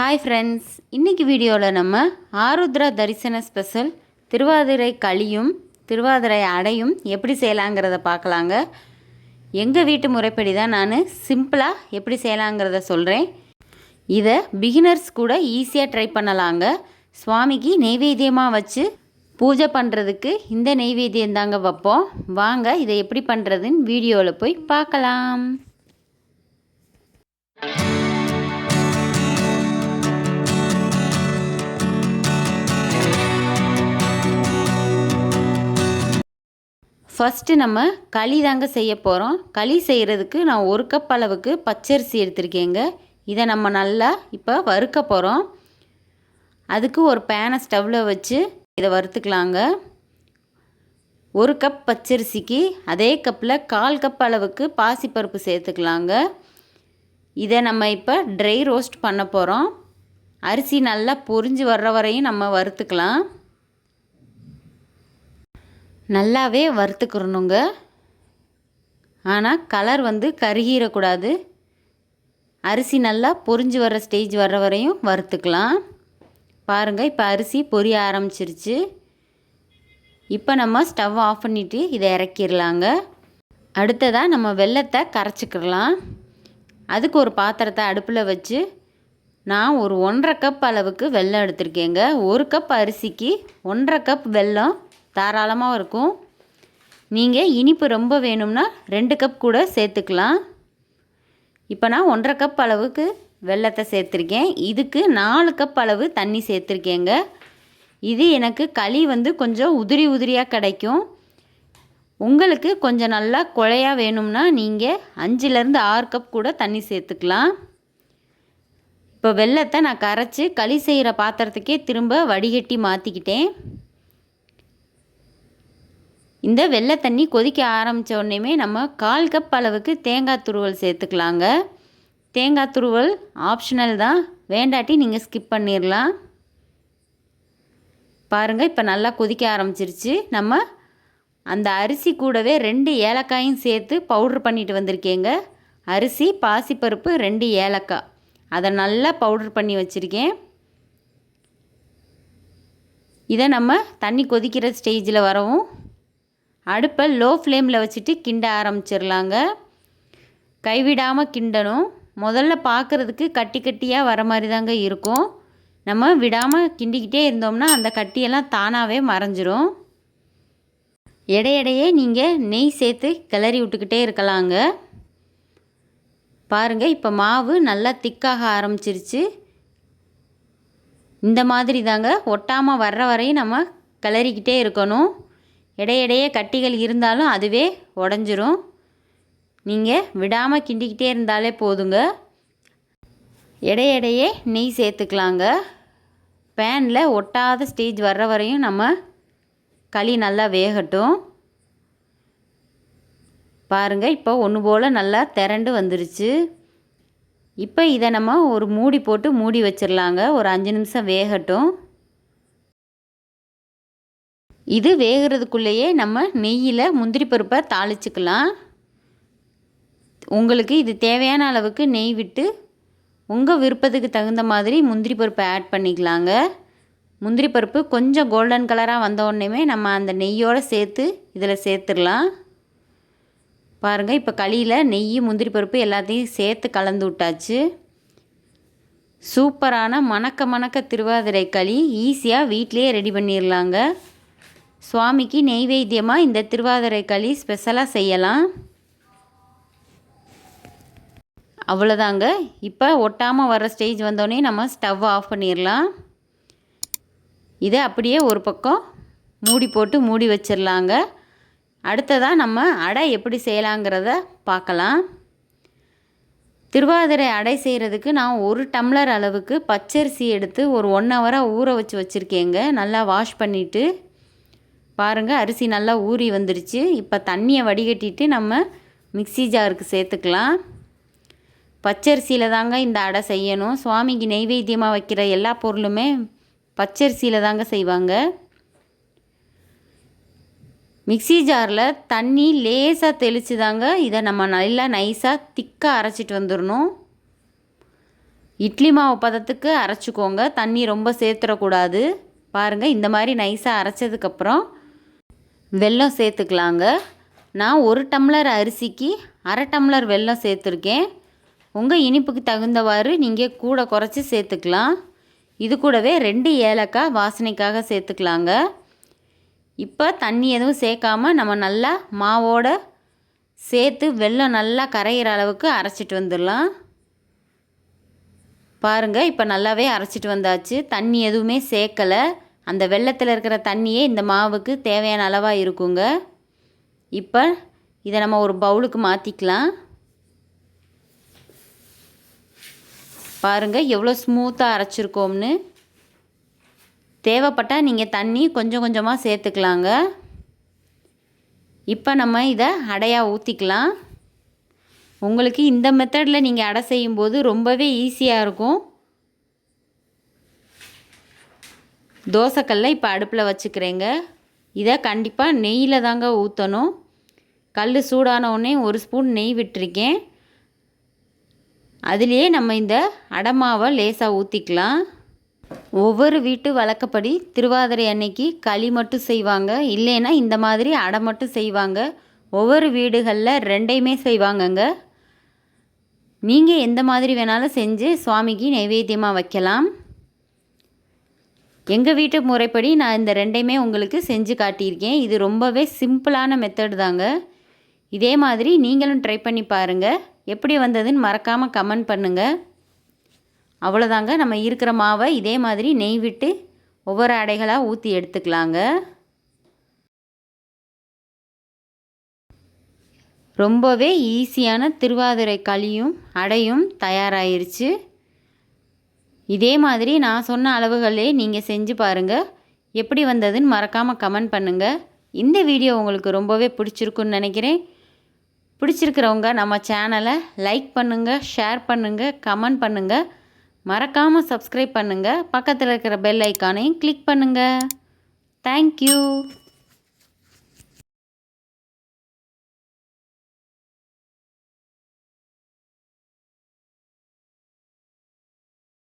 Hi friends இன்றைக்கி வீடியோவில் நம்ம ஆருத்ரா தரிசன ஸ்பெஷல் திருவாதிரை களியும் திருவாதிரை அடையும் எப்படி செய்யலாங்கிறத பார்க்கலாங்க. எங்கள் வீட்டு முறைப்படி தான் நான் சிம்பிளாக எப்படி செய்யலாங்கிறத சொல்கிறேன் இதை பிகினர்ஸ் கூட ஈஸியாக ட்ரை பண்ணலாங்க. சுவாமிக்கு நெய்வேத்தியமாக வச்சு பூஜை பண்ணுறதுக்கு இந்த நெய்வேத்தியம் தாங்க வைப்போம். வாங்க இதை எப்படி பண்ணுறதுன்னு வீடியோவில் போய் பார்க்கலாம். ஃபஸ்ட்டு நம்ம களி தாங்க செய்ய போகிறோம் களி செய்கிறதுக்கு நான் ஒரு கப் அளவுக்கு பச்சரிசி எடுத்திருக்கேங்க. இதை நம்ம நல்லா இப்போ வறுக்க போகிறோம் அதுக்கு ஒரு பேனை ஸ்டவ்வில் வச்சு இதை வறுத்துக்கலாங்க. ஒரு கப் பச்சரிசிக்கு அதே கப்பில் கால் கப் அளவுக்கு பாசிப்பருப்பு சேர்த்துக்கலாங்க. இதை நம்ம இப்போ ட்ரை ரோஸ்ட் பண்ண போகிறோம் அரிசி நல்லா பொரிஞ்சு வர்ற வரையும் நம்ம வறுத்துக்கலாம். நல்லாவே வறுத்துக்கிறணுங்க. ஆனால் கலர் வந்து கருகிடக்கூடாது அரிசி நல்லா பொரிஞ்சு வர்ற ஸ்டேஜ் வர்ற வரையும் வறுத்துக்கலாம். பாருங்கள் இப்போ அரிசி பொரிய ஆரம்பிச்சிருச்சு. இப்போ நம்ம ஸ்டவ் ஆஃப் பண்ணிவிட்டு இதை இறக்கிடலாங்க அடுத்ததாக நம்ம வெள்ளத்தை கரைச்சிக்கிடலாம் அதுக்கு ஒரு பாத்திரத்தை அடுப்பில் வச்சு நான் ஒரு ஒன்றரை கப் அளவுக்கு வெல்லம் எடுத்திருக்கேங்க. ஒரு கப் அரிசிக்கு ஒன்றரை கப் வெல்லம் தாராளமாக இருக்கும். நீங்கள் இனிப்பு ரொம்ப வேணும்னா ரெண்டு கப் கூட சேர்த்துக்கலாம். இப்போ நான் ஒன்றரை கப் அளவுக்கு வெள்ளத்தை சேர்த்துருக்கேன். இதுக்கு நாலு கப் அளவு தண்ணி சேர்த்துருக்கேங்க. இது எனக்கு களி வந்து கொஞ்சம் உதிரி உதிரியாக கிடைக்கும். உங்களுக்கு கொஞ்சம் நல்லா குழையாக வேணும்னா நீங்கள் அஞ்சுலேருந்து ஆறு கப் கூட தண்ணி சேர்த்துக்கலாம். இப்போ வெள்ளத்தை நான் கரைச்சி களி செய்கிற பாத்திரத்துக்கே திரும்ப வடிகட்டி மாற்றிக்கிட்டேன் இந்த வெள்ளை தண்ணி கொதிக்க ஆரம்பித்த உடனேமே நம்ம கால் கப் அளவுக்கு தேங்காய் துருவல் சேர்த்துக்கலாங்க. தேங்காய் துருவல் ஆப்ஷனல் தான். வேண்டாட்டி நீங்கள் ஸ்கிப் பண்ணிடலாம் பாருங்கள் இப்போ நல்லா கொதிக்க ஆரம்பிச்சிருச்சு. நம்ம அந்த அரிசி கூடவே ரெண்டு ஏலக்காயும் சேர்த்து பவுட்ரு பண்ணிட்டு வந்திருக்கேங்க. அரிசி பாசிப்பருப்பு ரெண்டு ஏலக்காய். அதை நல்லா பவுட்ரு பண்ணி வச்சுருக்கேன். இதை நம்ம தண்ணி கொதிக்கிற ஸ்டேஜில் வரவும் அடுப்பை லோ ஃப்ளேமில் வச்சுட்டு கிண்ட ஆரம்பிச்சிடலாங்க கைவிடாமல் கிண்டணும். முதல்ல பார்க்குறதுக்கு கட்டி கட்டியாக வர மாதிரி தாங்க இருக்கும். நம்ம விடாமல் கிண்டிக்கிட்டே இருந்தோம்னா அந்த கட்டியெல்லாம் தானாகவே மறைஞ்சிரும். இடையிடையே நீங்கள் நெய் சேர்த்து கிளறி விட்டுக்கிட்டே இருக்கலாங்க. பாருங்கள் இப்போ மாவு நல்லா திக்காக ஆரம்பிச்சிருச்சு. இந்த மாதிரி தாங்க ஒட்டாமல் வர்ற வரையும் நம்ம கிளறிக்கிட்டே இருக்கணும். இடையிடையே கட்டிகள் இருந்தாலும் அதுவே உடஞ்சிரும். நீங்கள் விடாமல் கிண்டிக்கிட்டே இருந்தாலே போதுங்க. இடையிடையே நெய் சேர்த்துக்கலாங்க. பேனில் ஒட்டாத ஸ்டேஜ் வர்ற வரையும் நம்ம களி நல்லா வேகட்டும். பாருங்கள் இப்போ ஒன்று போல் நல்லா திரண்டு வந்துருச்சு. இப்போ இதை நம்ம ஒரு மூடி போட்டு மூடி வச்சிடலாங்க ஒரு அஞ்சு நிமிஷம் வேகட்டும். இது வேகிறதுக்குள்ளேயே நம்ம நெய்யில் முந்திரி பருப்பை தாளிச்சுக்கலாம். உங்களுக்கு இது தேவையான அளவுக்கு நெய் விட்டு உங்கள் விருப்பத்துக்கு தகுந்த மாதிரி முந்திரி பருப்பை ஆட் பண்ணிக்கலாங்க. முந்திரி பருப்பு கொஞ்சம் கோல்டன் கலராக வந்த உடனேமே நம்ம அந்த நெய்யோடு சேர்த்து இதில் சேர்த்துடலாம். பாருங்கள் இப்போ களியில் நெய் முந்திரி பருப்பு எல்லாத்தையும் சேர்த்து கலந்து விட்டாச்சு. சூப்பரான மணக்க மணக்க திருவாதிரை களி ஈஸியாக வீட்லேயே ரெடி பண்ணிடலாங்க சுவாமிக்கு நெய்வேத்தியமாக இந்த திருவாதிரை களி ஸ்பெஷலாக செய்யலாம்? அவ்வளோதாங்க இப்போ ஒட்டாமல் வர ஸ்டேஜ் வந்தோடனே நம்ம ஸ்டவ் ஆஃப் பண்ணிடலாம் இதை அப்படியே ஒரு பக்கம் மூடி போட்டு மூடி வச்சிடலாங்க அடுத்ததாக நம்ம அடை எப்படி செய்யலாங்கிறத பார்க்கலாம் திருவாதிரை அடை செய்கிறதுக்கு நான் ஒரு டம்ளர் அளவுக்கு பச்சரிசி எடுத்து ஒரு ஒன் ஹவராக ஊற வச்சு வச்சுருக்கேங்க. நல்லா வாஷ் பண்ணிவிட்டு பாருங்கள் அரிசி நல்லா ஊறி வந்துருச்சு. இப்போ தண்ணியை வடிகட்டிட்டு நம்ம மிக்சி ஜாருக்கு சேர்த்துக்கலாம். பச்சரிசியில் தாங்க இந்த அடை செய்யணும். சுவாமிக்கு நெய்வேத்தியமாக வைக்கிற எல்லா பொருளுமே பச்சரிசியில் தாங்க செய்வாங்க. மிக்சி ஜாரில் தண்ணி லேசாக தெளித்து தாங்க இதை நம்ம நல்லா நைஸாக திக்காக அரைச்சிட்டு வந்துடணும் இட்லி மாவு பதத்துக்கு அரைச்சிக்கோங்க. தண்ணி ரொம்ப சேர்த்துடக்கூடாது பாருங்கள் இந்த மாதிரி நைஸாக அரைச்சதுக்கப்புறம் வெல்லம் சேர்த்துக்கலாங்க. நான் ஒரு டம்ளர் அரிசிக்கு அரை டம்ளர் வெல்லம் சேர்த்துருக்கேன். உங்கள் இனிப்புக்கு தகுந்தவாறு நீங்கள் கூட குறைச்சி சேர்த்துக்கலாம். இது கூடவே ரெண்டு ஏலக்காய் வாசனைக்காக சேர்த்துக்கலாங்க. இப்போ தண்ணி எதுவும் சேர்க்காம நம்ம நல்லா மாவோட சேர்த்து வெல்லம் நல்லா கரையிற அளவுக்கு அரைச்சிட்டு வந்துடலாம். பாருங்கள் இப்போ நல்லாவே அரைச்சிட்டு வந்தாச்சு. தண்ணி எதுவுமே சேர்க்கலை. அந்த வெள்ளத்தில் இருக்கிற தண்ணியே இந்த மாவுக்கு தேவையான அளவாக இருக்குங்க. இப்போ இதை நம்ம ஒரு பவுலுக்கு மாற்றிக்கலாம் பாருங்கள் எவ்வளோ ஸ்மூத்தாக அரைச்சிருக்கோம்னு. தேவைப்பட்டால் நீங்கள் தண்ணி கொஞ்சம் கொஞ்சமாக சேர்த்துக்கலாங்க. இப்போ நம்ம இதை அடையாக ஊற்றிக்கலாம் உங்களுக்கு இந்த மெத்தடில் நீங்கள் அடை செய்யும்போது ரொம்பவே ஈஸியாக இருக்கும். தோசைக்கல்லை இப்போ அடுப்பில் வச்சுக்கிறேங்க. இதை கண்டிப்பாக நெய்யில் தாங்க ஊற்றணும் கல் சூடான உடனே ஒரு ஸ்பூன் நெய் விட்டுருக்கேன். அதுலேயே நம்ம இந்த அடமாவை லேசாக ஊற்றிக்கலாம் ஒவ்வொரு வீட்டு வழக்கப்படி திருவாதிரை அன்னைக்கு களி மட்டும் செய்வாங்க. இல்லைன்னா இந்த மாதிரி அடை மட்டும் செய்வாங்க. ஒவ்வொரு வீடுகளில் ரெண்டையுமே செய்வாங்கங்க. நீங்கள் எந்த மாதிரி வேணாலும் செஞ்சு சுவாமிக்கு நைவேத்தியமாக வைக்கலாம். எங்கள் வீட்டு முறைப்படி நான் இந்த ரெண்டையுமே உங்களுக்கு செஞ்சு காட்டியிருக்கேன். இது ரொம்பவே சிம்பிளான மெத்தட் தாங்க. இதே மாதிரி நீங்களும் ட்ரை பண்ணி பாருங்கள் எப்படி வந்ததுன்னு மறக்காமல் கமெண்ட் பண்ணுங்கள் அவ்வளோதாங்க நம்ம இருக்கிற மாவை இதே மாதிரி நெய் விட்டு ஒவ்வொரு அடைகளாக ஊற்றி எடுத்துக்கலாங்க. ரொம்பவே ஈஸியான திருவாதிரை களியும் அடையும் தயாராகிருச்சு இதே மாதிரி நான் சொன்ன அளவுகளே நீங்கள் செஞ்சு பாருங்கள் எப்படி வந்ததுன்னு மறக்காமல் கமெண்ட் பண்ணுங்கள் இந்த வீடியோ உங்களுக்கு ரொம்பவே பிடிச்சிருக்குன்னு நினைக்கிறேன். பிடிச்சிருக்கிறவங்க நம்ம சேனலை லைக் பண்ணுங்கள் ஷேர் பண்ணுங்கள் கமெண்ட் பண்ணுங்கள் மறக்காமல் சப்ஸ்கிரைப் பண்ணுங்கள் பக்கத்தில் இருக்கிற பெல் ஐக்கானையும் கிளிக் பண்ணுங்கள் தேங்க்யூ